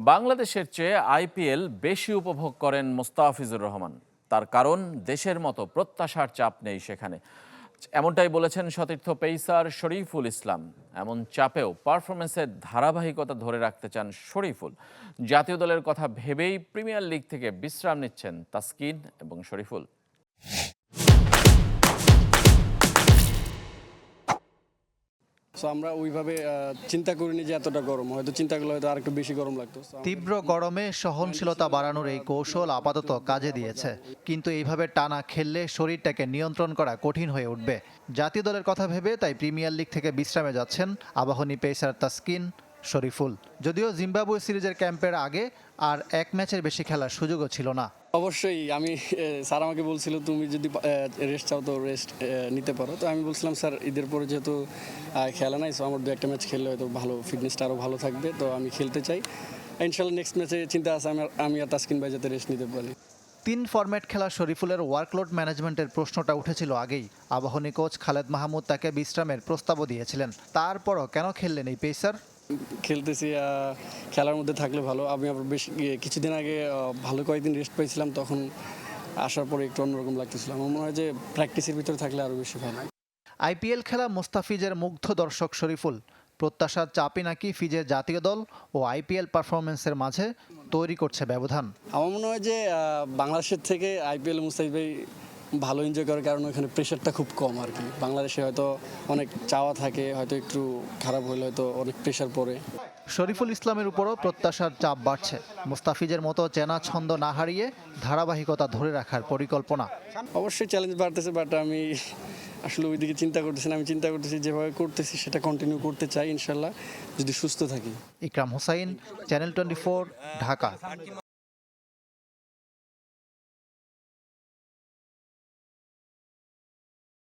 বাংলাদেশের চেয়ে আইপিএল বেশি উপভোগ করেন মোস্তাফিজুর রহমান। তার কারণ, দেশের মতো প্রত্যাশার চাপ নেই সেখানে। এমনটাই বলেছেন সতীর্থ পেইসার শরীফুল ইসলাম। এমন চাপেও পারফরমেন্সের ধারাবাহিকতা ধরে রাখতে চান শরীফুল। জাতীয় দলের কথা ভেবেই প্রিমিয়ার লিগ থেকে বিশ্রাম নিচ্ছেন তাসকিন এবং শরীফুল। সো আমরা ওইভাবে চিন্তা করিনি যে এতটা গরম। হয়তো চিন্তা করলে হয়তো আরেকটু বেশি গরম লাগতো। তীব্র গরমে সহনশীলতা বাড়ানোর এই কৌশল আপাতত কাজে দিয়েছে। কিন্তু এইভাবে টানা খেললে শরীরটাকে নিয়ন্ত্রণ করা কঠিন হয়ে উঠবে। জাতীয় দলের কথা ভেবে তাই প্রিমিয়ার লিগ থেকে বিশ্রামে যাচ্ছেন আবাহনী পেসার তাসকিন। শরীফুল। যদিও জিম্বাবুয়ে সিরিজের ক্যাম্পের আগে আর এক ম্যাচের বেশি খেলার সুযোগও ছিল না। অবশ্যই আমি স্যার আমাকে বলছিল তুমি যদি রেস্ট চাও তো রেস্ট নিতে পারো। তো আমি বলছিলাম স্যার ঈদের পরে যেহেতু খেলা নাই সো আমার দু একটা ম্যাচ খেললে হয়তো ভালো ফিটনেসটা আরও ভালো থাকবে তো আমি খেলতে চাই। ইনশাল্লাহ নেক্সট ম্যাচে চিন্তা আছে আমি আর- আমি আর তাসকিন ভাই যাতে রেস্ট নিতে পারি। তিন ফরম্যাট খেলা শরীফুলের ওয়ার্কলোড ম্যানেজমেন্টের প্রশ্নটা উঠেছিল আগেই। আবাহনী কোচ খালেদ মাহমুদ তাকে বিশ্রামের প্রস্তাবও দিয়েছিলেন। তারপরও কেন খেললেন এই পেসার খেলতেছি খেলার মধ্যে থাকলে ভালো। আমি আবার বেশ ইয়ে, কিছুদিন আগে ভালো কয়েকদিন রেস্ট পাইছিলাম তখন আসার পরে একটু অন্যরকম লাগতেছিল। আমার মনে হয় যে প্র্যাকটিসের ভিতরে থাকলে আরও বেশি ভালো। আইপিএল খেলা মুস্তাফিজের মুগ্ধ দর্শক শরীফুল। প্রত্যাশার চাপই নাকি ফিজের জাতীয় দল ও আইপিএল পারফরমেন্সের মাঝে তৈরি করছে ব্যবধান। আমার মনে হয় যে বাংলাদেশের থেকে আইপিএল মুস্তাফিজ ভাই ভালো এনজয় করার কারণে ওখানে প্রেশারটা খুব কম আর কি বাংলাদেশে হয়তো অনেক চাওয়া থাকে হয়তো একটু খারাপ হলে হয়তো অনেক প্রেশার পড়ে। শরীফুল ইসলামের উপরও প্রত্যাশার চাপ বাড়ছে। মুস্তাফিজের মতো চেনা ছন্দ না হারিয়ে ধারাবাহিকতা ধরে রাখার পরিকল্পনা। অবশ্যই চ্যালেঞ্জ বাড়তেছে বাট আমি আসলে ওইদিকে চিন্তা করতেছি না। আমি চিন্তা করতেছি যেভাবে করতেছি সেটা কন্টিনিউ করতে চাই ইনশাল্লাহ যদি সুস্থ থাকি। Ikram Hossain channel twenty Dhaka.